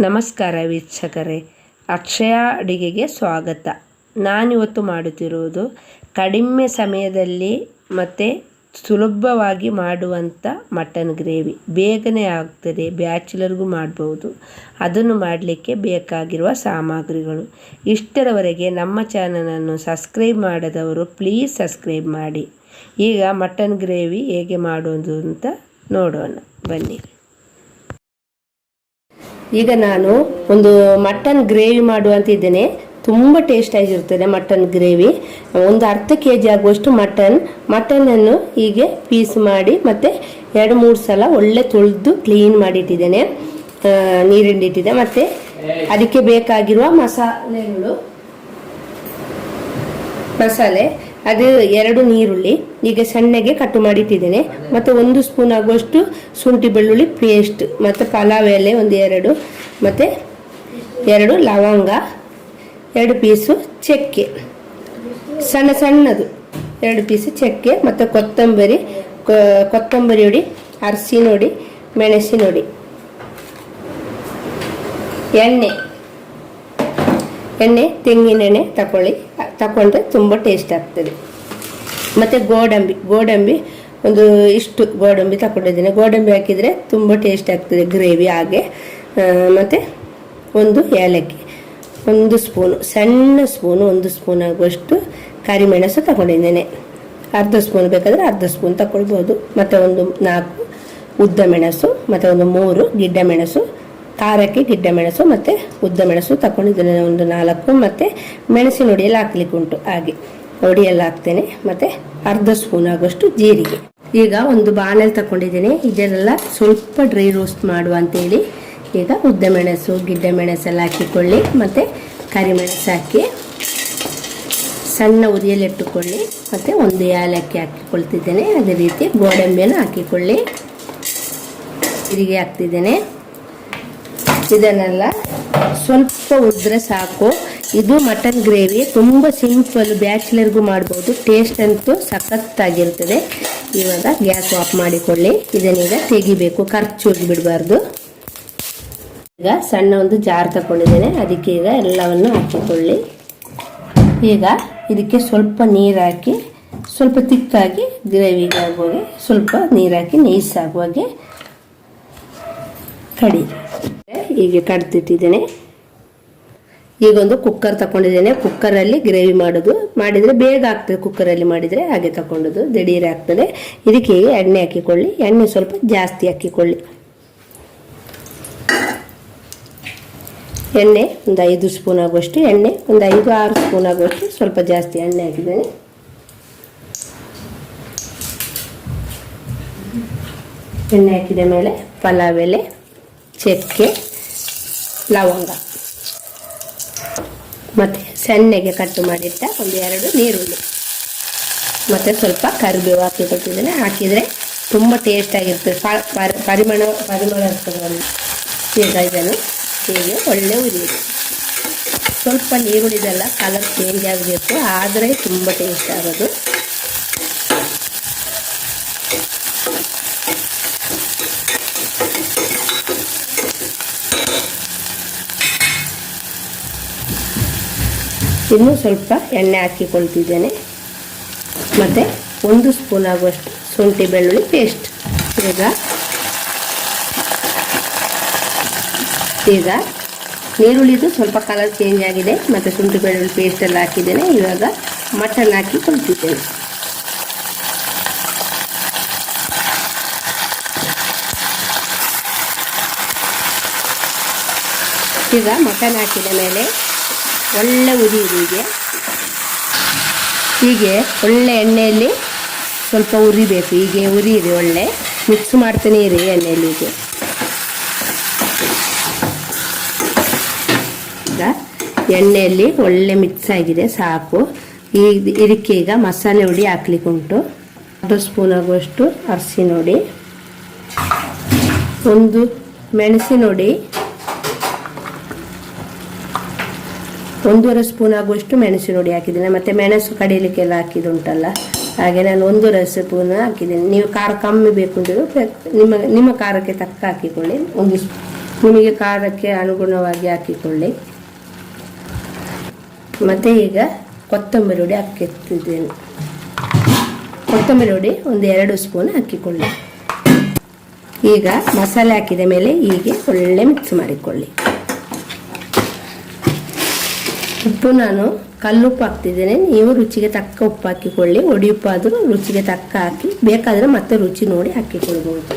ನಮಸ್ಕಾರ ವೀಕ್ಷಕರೇ. ಅಕ್ಷಯ ಅಡಿಗೆಗೆ ಸ್ವಾಗತ. ನಾನಿವತ್ತು ಮಾಡುತ್ತಿರುವುದು ಕಡಿಮೆ ಸಮಯದಲ್ಲಿ ಮತ್ತು ಸುಲಭವಾಗಿ ಮಾಡುವಂಥ ಮಟನ್ ಗ್ರೇವಿ. ಬೇಗನೆ ಆಗ್ತದೆ, ಬ್ಯಾಚುಲರ್ಗೂ ಮಾಡ್ಬೋದು. ಅದನ್ನು ಮಾಡಲಿಕ್ಕೆ ಬೇಕಾಗಿರುವ ಸಾಮಗ್ರಿಗಳು. ಇಷ್ಟರವರೆಗೆ ನಮ್ಮ ಚಾನಲನ್ನು ಸಬ್ಸ್ಕ್ರೈಬ್ ಮಾಡದವರು ಪ್ಲೀಸ್ ಸಬ್ಸ್ಕ್ರೈಬ್ ಮಾಡಿ. ಈಗ ಮಟನ್ ಗ್ರೇವಿ ಹೇಗೆ ಮಾಡೋದು ಅಂತ ನೋಡೋಣ. ಬನ್ನಿ. ಈಗ ನಾನು ಒಂದು ಮಟನ್ ಗ್ರೇವಿ ಮಾಡುವಂತ ಇದ್ದೇನೆ. ತುಂಬ ಟೇಸ್ಟ್ ಆಗಿರ್ತದೆ ಮಟನ್ ಗ್ರೇವಿ. ಒಂದು ಅರ್ಧ ಕೆ ಜಿ ಆಗುವಷ್ಟು ಮಟನ್. ಮಟನನ್ನು ಹೀಗೆ ಪೀಸ್ ಮಾಡಿ ಮತ್ತೆ ಎರಡು ಮೂರು ಸಲ ಒಳ್ಳೆ ತೊಳೆದು ಕ್ಲೀನ್ ಮಾಡಿಟ್ಟಿದ್ದೇನೆ. ನೀರಿಂಡಿಟ್ಟಿದೆ ಮತ್ತೆ ಅದಕ್ಕೆ ಬೇಕಾಗಿರುವ ಮಸಾಲೆಗಳು. ಮಸಾಲೆ. ಅದು ಎರಡು ನೀರುಳ್ಳಿ. ಈಗ ಸಣ್ಣಗೆ ಕಟ್ಟು ಮಾಡಿಟ್ಟಿದ್ದೇನೆ. ಮತ್ತು ಒಂದು ಸ್ಪೂನ್ ಆಗುವಷ್ಟು ಶುಂಠಿ ಬೆಳ್ಳುಳ್ಳಿ ಪೇಸ್ಟ್, ಮತ್ತು ಪಲಾವ್ ಎಲೆ ಒಂದು ಎರಡು, ಮತ್ತು ಎರಡು ಲವಂಗ, ಎರಡು ಪೀಸು ಚಕ್ಕೆ. ಸಣ್ಣ ಸಣ್ಣದು. ಎರಡು ಪೀಸು ಚಕ್ಕೆ, ಮತ್ತು ಕೊತ್ತಂಬರಿ ಕೊತ್ತಂಬರಿ ಹೊಡಿ ಅರ್ಸಿ ನೋಡಿ ಮೆಣಸಿ ನೋಡಿ ಎಣ್ಣೆ. ಎಣ್ಣೆ ತೆಂಗಿನೆಣ್ಣೆ ತಗೊಳ್ಳಿ ತಗೊಂಡ್ರೆ ತುಂಬ ಟೇಸ್ಟ್ ಆಗ್ತದೆ. ಮತ್ತು ಗೋಡಂಬಿ ಗೋಡಂಬಿ ಒಂದು ಇಷ್ಟು ಗೋಡಂಬಿ ತಗೊಂಡಿದ್ದೇನೆ ಗೋಡಂಬಿ ಹಾಕಿದರೆ ತುಂಬ ಟೇಸ್ಟ್ ಆಗ್ತದೆ ಗ್ರೇವಿ ಹಾಗೆ. ಮತ್ತು ಒಂದು ಏಲಕ್ಕಿ, ಒಂದು ಸ್ಪೂನು ಸಣ್ಣ ಸ್ಪೂನು ಒಂದು ಸ್ಪೂನ್ ಆಗುವಷ್ಟು ಕರಿಮೆಣಸು ತಗೊಂಡಿದ್ದೇನೆ ಅರ್ಧ ಸ್ಪೂನ್ ಬೇಕಾದರೆ ಅರ್ಧ ಸ್ಪೂನ್ ತಗೊಳ್ಬೋದು ಮತ್ತು ಒಂದು ನಾಲ್ಕು ಉದ್ದ ಮೆಣಸು, ಮತ್ತು ಒಂದು ಮೂರು ಗಿಡ್ಡ ಮೆಣಸು ಖಾರಕ್ಕೆ ಗಿಡ್ಡ ಮೆಣಸು ಮತ್ತು ಉದ್ದ ಮೆಣಸು ತಗೊಂಡಿದ್ದೇನೆ ಒಂದು ನಾಲ್ಕು ಮತ್ತು ಮೆಣಸಿನ ಹೊಡಿಯಲ್ಲಿ ಹಾಕ್ಲಿಕ್ಕೆ ಉಂಟು. ಹಾಗೆ ಹೊಡಿಯಲ್ಲಿ ಹಾಕ್ತೇನೆ. ಮತ್ತು ಅರ್ಧ ಸ್ಪೂನ್ ಆಗುವಷ್ಟು ಜೀರಿಗೆ. ಈಗ ಒಂದು ಬಾಣಲ್ ತಗೊಂಡಿದ್ದೇನೆ ಇದನ್ನೆಲ್ಲ ಸ್ವಲ್ಪ ಡ್ರೈ ರೋಸ್ಟ್ ಮಾಡುವ ಅಂತೇಳಿ. ಈಗ ಉದ್ದ ಮೆಣಸು, ಗಿಡ್ಡ ಮೆಣಸೆಲ್ಲ ಹಾಕಿಕೊಳ್ಳಿ. ಮತ್ತು ಕರಿಮೆಣಸು ಹಾಕಿ ಸಣ್ಣ ಉರಿಯಲ್ಲಿ ಇಟ್ಟುಕೊಳ್ಳಿ. ಮತ್ತು ಒಂದು ಏಲಕ್ಕಿ ಹಾಕಿಕೊಳ್ತಿದ್ದೇನೆ. ಅದೇ ರೀತಿ ಗೋಡಂಬಿಯನ್ನು ಹಾಕಿಕೊಳ್ಳಿ. ಜೀರಿಗೆ ಹಾಕ್ತಿದ್ದೇನೆ. ಇದನ್ನೆಲ್ಲ ಸ್ವಲ್ಪ ಉದ್ರೆ ಸಾಕು. ಇದು ಮಟನ್ ಗ್ರೇವಿ. ತುಂಬ ಸಿಂಪಲ್, ಬ್ಯಾಚುಲರ್ಗೂ ಮಾಡ್ಬೋದು. ಟೇಸ್ಟ್ ಅಂತೂ ಸಖತ್ತಾಗಿರ್ತದೆ. ಇವಾಗ ಗ್ಯಾಸ್ ಆಫ್ ಮಾಡಿಕೊಳ್ಳಿ. ಇದನ್ನೀಗ ತೆಗಿಬೇಕು. ಖರ್ಚು ಬಿಡಬಾರ್ದು ಈಗ ಸಣ್ಣ ಒಂದು ಜಾರ್ ತಗೊಂಡಿದ್ದೇನೆ ಅದಕ್ಕೆ ಈಗ ಎಲ್ಲವನ್ನು ಹಾಕಿಕೊಳ್ಳಿ. ಈಗ ಇದಕ್ಕೆ ಸ್ವಲ್ಪ ನೀರು ಹಾಕಿ, ಸ್ವಲ್ಪ ತಿಕ್ಕಾಗಿ ಗ್ರೇವಿಗೆ ಆಗುವಾಗೆ ಸ್ವಲ್ಪ ನೀರು ಹಾಕಿ ನೈಸಾಗುವಾಗೆ ಕಡಿ. ಹೀಗೆ ಕಡ್ದಿಟ್ಟಿದ್ದೇನೆ. ಈಗೊಂದು ಕುಕ್ಕರ್ ತಗೊಂಡಿದ್ದೇನೆ ಕುಕ್ಕರಲ್ಲಿ ಗ್ರೇವಿ ಮಾಡೋದು. ಮಾಡಿದರೆ ಬೇಗ ಆಗ್ತದೆ ಕುಕ್ಕರಲ್ಲಿ ಮಾಡಿದರೆ ಹಾಗೆ ತಗೊಂಡದು ದಿಢೀರ್ ಆಗ್ತದೆ. ಇದಕ್ಕೆ ಎಣ್ಣೆ ಹಾಕಿಕೊಳ್ಳಿ. ಎಣ್ಣೆ ಸ್ವಲ್ಪ ಜಾಸ್ತಿ ಹಾಕಿಕೊಳ್ಳಿ. ಎಣ್ಣೆ ಒಂದು ಐದು ಸ್ಪೂನ್ ಆಗುವಷ್ಟು ಎಣ್ಣೆ, ಒಂದು ಐದು ಆರು ಸ್ಪೂನ್ ಆಗುವಷ್ಟು ಸ್ವಲ್ಪ ಜಾಸ್ತಿ ಎಣ್ಣೆ ಹಾಕಿದ್ದೇನೆ. ಎಣ್ಣೆ ಹಾಕಿದ ಮೇಲೆ ಪಲಾವ್ ಎಲೆ, ಚಕ್ಕೆ ಲವಂಗ. ಮತ್ತು ಸಣ್ಣಗೆ ಕಟ್ ಮಾಡಿಟ್ಟ ಒಂದು ಎರಡು ನೀರುಳ್ಳಿ. ಮತ್ತು ಸ್ವಲ್ಪ ಕರಿಬೇವು ಹಾಕಿ ಕೊಟ್ಟಿದ್ದೇನೆ. ಹಾಕಿದರೆ ತುಂಬ ಟೇಸ್ಟ್ ಆಗಿರ್ತದೆ ಪರಿಮಳ ಪರಿಮಳ ಇರ್ತದೆ ಈಗ ಇದನ್ನು ಹೀಗೆ ಒಳ್ಳೆ ಉರಿಯಿದೆ ಸ್ವಲ್ಪ ನೀರುಳ್ಳಿದೆಲ್ಲ ಕಲರ್ ಚೇಂಜ್ ಆಗಬೇಕು. ಆದರೆ ತುಂಬ ಟೇಸ್ಟ್ ಆಗೋದು. ಇನ್ನೂ ಸ್ವಲ್ಪ ಎಣ್ಣೆ ಹಾಕಿಕೊಳ್ತಿದ್ದೇನೆ. ಮತ್ತು ಒಂದು ಸ್ಪೂನ್ ಆಗುವಷ್ಟು ಶುಂಠಿ ಬೆಳ್ಳುಳ್ಳಿ ಪೇಸ್ಟ್ ಈಗ ಈಗ ನೀರುಳ್ಳಿದು ಸ್ವಲ್ಪ ಕಲರ್ ಚೇಂಜ್ ಆಗಿದೆ. ಮತ್ತು ಶುಂಠಿ ಬೆಳ್ಳುಳ್ಳಿ ಪೇಸ್ಟ್ ಎಲ್ಲ ಹಾಕಿದ್ದೇನೆ. ಇವಾಗ ಮಟನ್ ಹಾಕಿ ಕೊಳ್ತಿದ್ದೇನೆ ಈಗ ಮಟನ್ ಹಾಕಿದ ಮೇಲೆ ಒಳ್ಳೆ ಉರಿ ಹೀಗೆ. ಹೀಗೆ ಒಳ್ಳೆ ಎಣ್ಣೆಯಲ್ಲಿ ಸ್ವಲ್ಪ ಉರಿಬೇಕು ಹೀಗೆ ಇದೆ ಒಳ್ಳೆ. ಮಿಕ್ಸ್ ಮಾಡ್ತಾನೆ ಇರಿ ಎಣ್ಣೆಯಲ್ಲಿ ಹೀಗೆ. ಈಗ ಎಣ್ಣೆಯಲ್ಲಿ ಒಳ್ಳೆ ಮಿಕ್ಸ್ ಆಗಿದೆ, ಸಾಕು. ಈಗ ಇದಕ್ಕೆ ಈಗ ಮಸಾಲೆ ಹುಡಿ ಹಾಕ್ಲಿಕ್ಕೆ ಉಂಟು. ಅರ್ಧ ಸ್ಪೂನ್ ಆಗುವಷ್ಟು ಅರಸಿ ನೋಡಿ ಒಂದು ಮೆಣಸಿನ ಹುಡಿ ಒಂದೂವರೆ ಸ್ಪೂನ್ ಆಗುವಷ್ಟು ಮೆಣಸಿನ ಹುಡಿ ಹಾಕಿದ್ದೇನೆ. ಮತ್ತು ಮೆಣಸು ಕಡಿಲಿಕ್ಕೆಲ್ಲ ಹಾಕಿದುಂಟಲ್ಲ ಹಾಗೆ ನಾನು ಒಂದೂವರೆ ಸ್ಪೂನ್ ಹಾಕಿದ್ದೇನೆ. ನೀವು ಖಾರ ಕಮ್ಮಿ ಬೇಕು ಅಂತ ನಿಮ್ಮ ನಿಮ್ಮ ಖಾರಕ್ಕೆ ತಕ್ಕ ಹಾಕಿಕೊಳ್ಳಿ. ಒಂದು ನಿಮಗೆ ಖಾರಕ್ಕೆ ಅನುಗುಣವಾಗಿ ಹಾಕಿಕೊಳ್ಳಿ. ಮತ್ತು ಈಗ ಕೊತ್ತಂಬರಿ ಹುಡಿ ಹಾಕಿರ್ತಿದ್ದೇನೆ ಕೊತ್ತಂಬರಿ ಹುಡಿ ಒಂದು ಎರಡು ಸ್ಪೂನ್ ಹಾಕಿಕೊಳ್ಳಿ. ಈಗ ಮಸಾಲೆ ಹಾಕಿದ ಮೇಲೆ ಹೀಗೆ ಒಳ್ಳೆ ಮಿಕ್ಸ್ ಮಾಡಿಕೊಳ್ಳಿ. ಉಪ್ಪು ನಾನು ಕಲ್ಲುಪ್ಪು ಹಾಕ್ತಿದ್ದೇನೆ. ನೀವು ರುಚಿಗೆ ತಕ್ಕ ಉಪ್ಪು ಹಾಕಿಕೊಳ್ಳಿ. ಒಡಿ ಆದರೂ ರುಚಿಗೆ ತಕ್ಕ ಹಾಕಿ, ಬೇಕಾದರೆ ಮತ್ತೆ ರುಚಿ ನೋಡಿ ಹಾಕಿಕೊಳ್ಬೋದು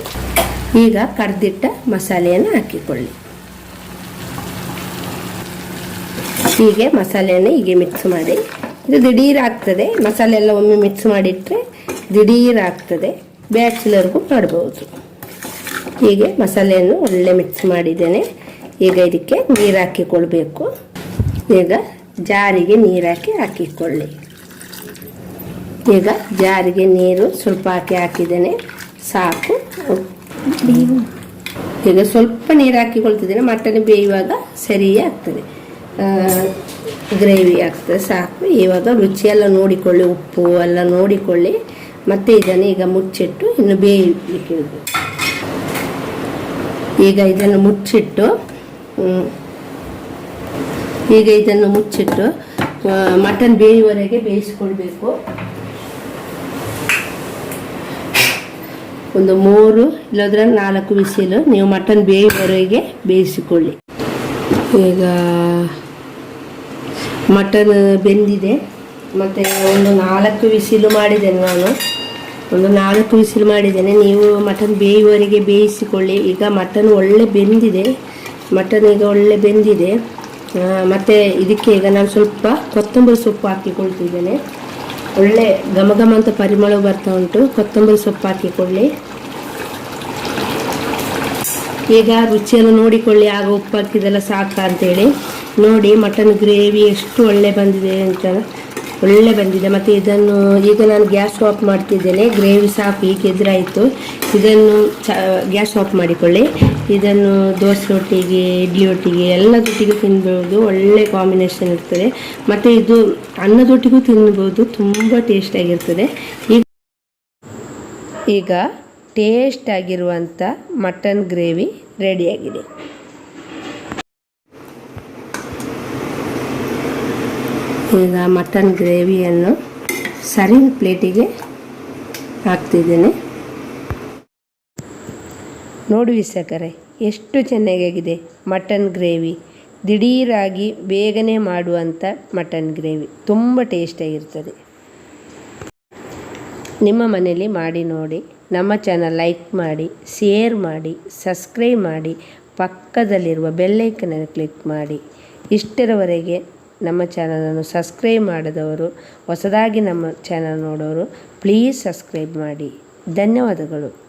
ಈಗ ಕಡ್ದಿಟ್ಟ ಮಸಾಲೆಯನ್ನು ಹಾಕಿಕೊಳ್ಳಿ. ಹೀಗೆ ಮಸಾಲೆಯನ್ನು ಹೀಗೆ ಮಿಕ್ಸ್ ಮಾಡಿ. ಇದು ದಿಢೀರ್ ಆಗ್ತದೆ. ಮಸಾಲೆ ಎಲ್ಲ ಒಮ್ಮೆ ಮಿಕ್ಸ್ ಮಾಡಿಟ್ಟರೆ ದಿಢೀರ್ ಆಗ್ತದೆ. ಬ್ಯಾಚುಲರ್ಗೂ ಮಾಡ್ಬೋದು. ಹೀಗೆ ಮಸಾಲೆಯನ್ನು ಒಳ್ಳೆ ಮಿಕ್ಸ್ ಮಾಡಿದ್ದೇನೆ. ಈಗ ಇದಕ್ಕೆ ನೀರು ಹಾಕಿಕೊಳ್ಬೇಕು. ಈಗ ಜಾರಿಗೆ ನೀರು ಹಾಕಿ ಹಾಕಿಕೊಳ್ಳಿ. ಈಗ ಜಾರಿಗೆ ನೀರು ಸ್ವಲ್ಪ ಹಾಕಿ ಹಾಕಿದ್ದೇನೆ. ಸಾಕು. ಈಗ ಸ್ವಲ್ಪ ನೀರು ಹಾಕಿಕೊಳ್ತಿದ್ದೇನೆ. ಮಟನ್ ಬೇಯುವಾಗ ಸರಿ ಆಗ್ತದೆ. ಗ್ರೇವಿ ಆಗ್ತದೆ, ಸಾಕು. ಇವಾಗ ರುಚಿಯೆಲ್ಲ ನೋಡಿಕೊಳ್ಳಿ, ಉಪ್ಪು ಎಲ್ಲ ನೋಡಿಕೊಳ್ಳಿ. ಮತ್ತೆ ಇದನ್ನು ಈಗ ಮುಚ್ಚಿಟ್ಟು ಇನ್ನು ಬೇಯಲಿಕ್ಕೆ ಈಗ ಇದನ್ನು ಮುಚ್ಚಿಟ್ಟು ಈಗ ಇದನ್ನು ಮುಚ್ಚಿಟ್ಟು ಮಟನ್ ಬೇಯುವವರೆಗೆ ಬೇಯಿಸ್ಕೊಳ್ಬೇಕು. ಒಂದು ಮೂರು, ಇಲ್ಲದ್ರೆ ನಾಲ್ಕು ಬಿಸಿಲು. ನೀವು ಮಟನ್ ಬೇಯುವವರೆಗೆ ಬೇಯಿಸಿಕೊಳ್ಳಿ. ಈಗ ಮಟನ್ ಬೆಂದಿದೆ. ಮತ್ತೆ ಒಂದು ನಾಲ್ಕು ವಿಸಿಲು ಮಾಡಿದ್ದೇನೆ ನಾನು. ಒಂದು ನಾಲ್ಕು ವಿಸಿಲು ಮಾಡಿದ್ದೇನೆ. ನೀವು ಮಟನ್ ಬೇಯುವವರೆಗೆ ಬೇಯಿಸಿಕೊಳ್ಳಿ. ಈಗ ಮಟನ್ ಒಳ್ಳೆ ಬೆಂದಿದೆ. ಮಟನ್ ಈಗ ಒಳ್ಳೆ ಬೆಂದಿದೆ. ಮತ್ತೆ ಇದಕ್ಕೆ ಈಗ ನಾನು ಸ್ವಲ್ಪ ಕೊತ್ತಂಬರಿ ಸೊಪ್ಪು ಹಾಕಿಕೊಳ್ತಿದ್ದೇನೆ. ಒಳ್ಳೆ ಘಮ ಘಮ ಅಂತ ಪರಿಮಳ ಬರ್ತಾ ಉಂಟು, ಕೊತ್ತಂಬರಿ ಸೊಪ್ಪು ಹಾಕಿಕೊಳ್ಳಿ. ಈಗ ರುಚಿಯನ್ನು ನೋಡಿಕೊಳ್ಳಿ, ಆಗ ಉಪ್ಪು ಹಾಕಿದೆಲ್ಲ ಸಾಕ ಅಂತೇಳಿ ನೋಡಿ, ಮಟನ್ ಗ್ರೇವಿ ಎಷ್ಟು ಒಳ್ಳೆ ಬಂದಿದೆ ಅಂತ. ಒಳ್ಳೆ ಬಂದಿದೆ. ಮತ್ತು ಇದನ್ನು ಈಗ ನಾನು ಗ್ಯಾಸ್ ಆಫ್ ಮಾಡ್ತಿದ್ದೇನೆ. ಗ್ರೇವಿ ಸಾಫ್ ಈಗ ಎದುರಾಯಿತು. ಇದನ್ನು ಚ, ಗ್ಯಾಸ್ ಆಫ್ ಮಾಡಿಕೊಳ್ಳಿ. ಇದನ್ನು ದೋಸೆ ಒಟ್ಟಿಗೆ ಇಡ್ಲಿ ಒಟ್ಟಿಗೆ ಎಲ್ಲದೊಟ್ಟಿಗೂ ತಿನ್ಬೋದು. ಒಳ್ಳೆ ಕಾಂಬಿನೇಷನ್ ಇರ್ತದೆ. ಮತ್ತು ಇದು ಅನ್ನದೊಟ್ಟಿಗೂ ತಿನ್ಬೋದು. ತುಂಬ ಟೇಸ್ಟಾಗಿರ್ತದೆ ಈಗ ಈಗ ಟೇಸ್ಟಾಗಿರುವಂಥ ಮಟನ್ ಗ್ರೇವಿ ರೆಡಿಯಾಗಿದೆ ಈಗ ಮಟನ್ ಗ್ರೇವಿಯನ್ನು ಸರ್ವಿಂಗ್ ಪ್ಲೇಟಿಗೆ ಹಾಕ್ತಿದ್ದೇನೆ. ನೋಡಿ ವೀಕ್ಷಕರೇ ಎಷ್ಟು ಚೆನ್ನಾಗಿದೆ ಮಟನ್ ಗ್ರೇವಿ ದಿಢೀರಾಗಿ ಬೇಗನೆ ಮಾಡುವಂಥ ಮಟನ್ ಗ್ರೇವಿ ತುಂಬ ಟೇಸ್ಟಾಗಿರ್ತದೆ ನಿಮ್ಮ ಮನೆಯಲ್ಲಿ ಮಾಡಿ ನೋಡಿ, ನಮ್ಮ ಚಾನಲ್ ಲೈಕ್ ಮಾಡಿ ಶೇರ್ ಮಾಡಿ ಸಬ್ಸ್ಕ್ರೈಬ್ ಮಾಡಿ, ಪಕ್ಕದಲ್ಲಿರುವ ಬೆಲ್ಲೈಕನನ್ನು ಕ್ಲಿಕ್ ಮಾಡಿ. ಇಷ್ಟರವರೆಗೆ ನಮ್ಮ ಚಾನಲನ್ನು ಸಬ್ಸ್ಕ್ರೈಬ್ ಮಾಡಿದವರು ಹೊಸದಾಗಿ ನಮ್ಮ ಚಾನಲ್ ನೋಡೋರು ಪ್ಲೀಸ್ ಸಬ್ಸ್ಕ್ರೈಬ್ ಮಾಡಿ. ಧನ್ಯವಾದಗಳು.